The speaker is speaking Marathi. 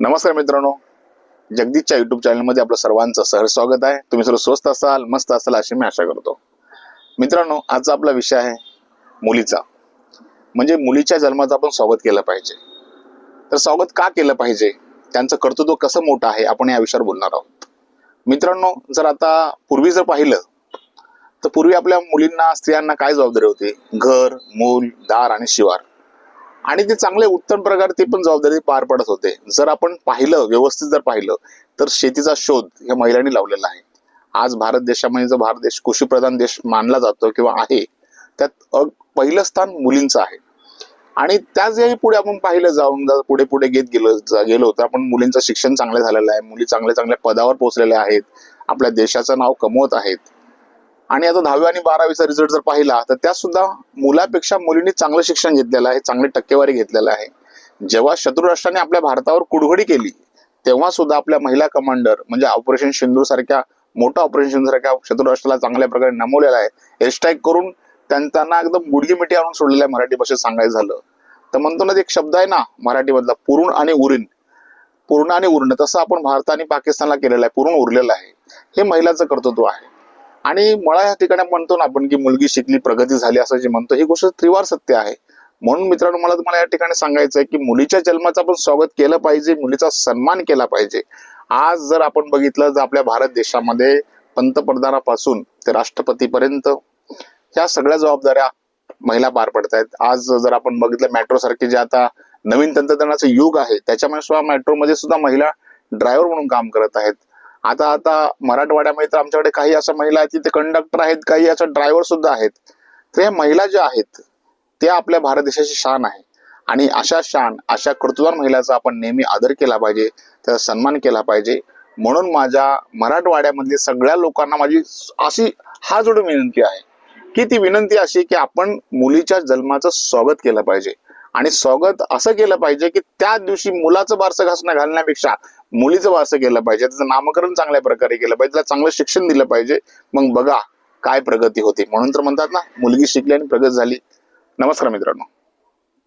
नमस्कार मित्रांनो. जगदीशच्या युट्यूब चॅनलमध्ये आपलं सर्वांचं सहर्ष स्वागत आहे. तुम्ही सर्व स्वस्त असाल मस्त असाल अशी मी आशा करतो. मित्रांनो आजचा आपला विषय आहे मुलीचा. म्हणजे मुलीच्या जन्माचं आपण स्वागत केलं पाहिजे. तर स्वागत का केलं पाहिजे? त्यांचं कर्तृत्व कसं मोठं आहे? आपण या विषयावर बोलणार आहोत. मित्रांनो जर आता पूर्वी जर पाहिलं तर पूर्वी आपल्या मुलींना स्त्रियांना काय जबाबदारी होती? घर मूल दार आणि शिवार. आणि ते चांगले उत्तम प्रकारे ते पण जबाबदारी पार पडत होते. जर आपण पाहिलं व्यवस्थित जर पाहिलं तर शेतीचा शोध या महिलांनी लावलेला आहे. आज भारत देशामध्ये जो भारत देश कृषीप्रधान देश मानला जातो किंवा आहे त्यात पहिलं स्थान मुलींचं आहे. आणि त्याच याही पुढे आपण पाहिलं जाऊन पुढे पुढे घेत गेलो जा- गेलो तर आपण मुलींचं शिक्षण चांगलं झालेलं आहे. मुली चांगल्या चांगल्या पदावर पोहोचलेल्या आहेत. आपल्या देशाचं नाव कमवत आहेत. आणि आता दहावी आणि बारावीचा रिझल्ट जर पाहिला तर त्यात सुद्धा मुलापेक्षा मुलींनी चांगलं शिक्षण घेतलेलं आहे चांगली टक्केवारी घेतलेलं आहे. जेव्हा शत्रू राष्ट्राने आपल्या भारतावर कुडघडी केली तेव्हा सुद्धा आपल्या महिला कमांडर म्हणजे ऑपरेशन सिंधू सारख्या मोठा ऑपरेशन सिंधू सारख्या शत्रू राष्ट्राला चांगल्या प्रकारे नमवलेला आहे. एअरस्ट्राईक करून त्यांना एकदम गुडगी मिठी आणून सोडलेलं आहे मराठी भाषेत सांगायचं झालं. तर म्हणतो ना एक शब्द आहे ना मराठीमधला पूर्ण आणि उरीन. पूर्ण आणि उरण तसं आपण भारत आणि पाकिस्तानला केलेलं आहे पूर्ण उरलेलं आहे. हे महिलाचं कर्तृत्व आहे. आणि मला या ठिकाणी म्हणतो ना आपण की मुलगी शिकली प्रगती झाली असं जे म्हणतो ही गोष्ट त्रिवार सत्य आहे. म्हणून मित्रांनो मला तुम्हाला या ठिकाणी सांगायचं आहे की मुलीच्या जन्माचं आपण स्वागत केलं पाहिजे मुलीचा सन्मान केला पाहिजे. आज जर आपण बघितलं तर आपल्या भारत देशामध्ये पंतप्रधानापासून ते राष्ट्रपतीपर्यंत ह्या सगळ्या जबाबदाऱ्या महिला पार पडतायत. आज जर आपण बघितलं मेट्रो सारखे जे आता नवीन तंत्रज्ञानाचं युग आहे त्याच्यामुळे सुद्धा मेट्रोमध्ये सुद्धा महिला ड्रायव्हर म्हणून काम करत आहेत. आता आता मराठवाड्यामध्ये तर आमच्याकडे काही अशा महिला आहेत तिथे कंडक्टर आहेत काही अशा ड्रायव्हर सुद्धा आहेत. तर या महिला ज्या आहेत त्या आपल्या भारत देशाची शान आहे. आणि अशा शान अशा कर्तुदार महिलाचा आपण नेहमी आदर केला पाहिजे त्याचा सन्मान केला पाहिजे. म्हणून माझ्या मराठवाड्यामधल्या सगळ्या लोकांना माझी अशी हा जोडून विनंती आहे की ती विनंती अशी की आपण मुलीच्या जन्माचं स्वागत केलं पाहिजे. आणि स्वागत असं केलं पाहिजे की त्या दिवशी मुलाचं बारसं घासणं घालण्यापेक्षा मुलीचं बारसं केलं पाहिजे त्याचं नामकरण चांगल्या प्रकारे केलं पाहिजे त्याला चांगलं शिक्षण दिलं पाहिजे. मग बघा काय प्रगती होते. म्हणून तर म्हणतात ना मुलगी शिकली आणि प्रगत झाली. नमस्कार मित्रांनो.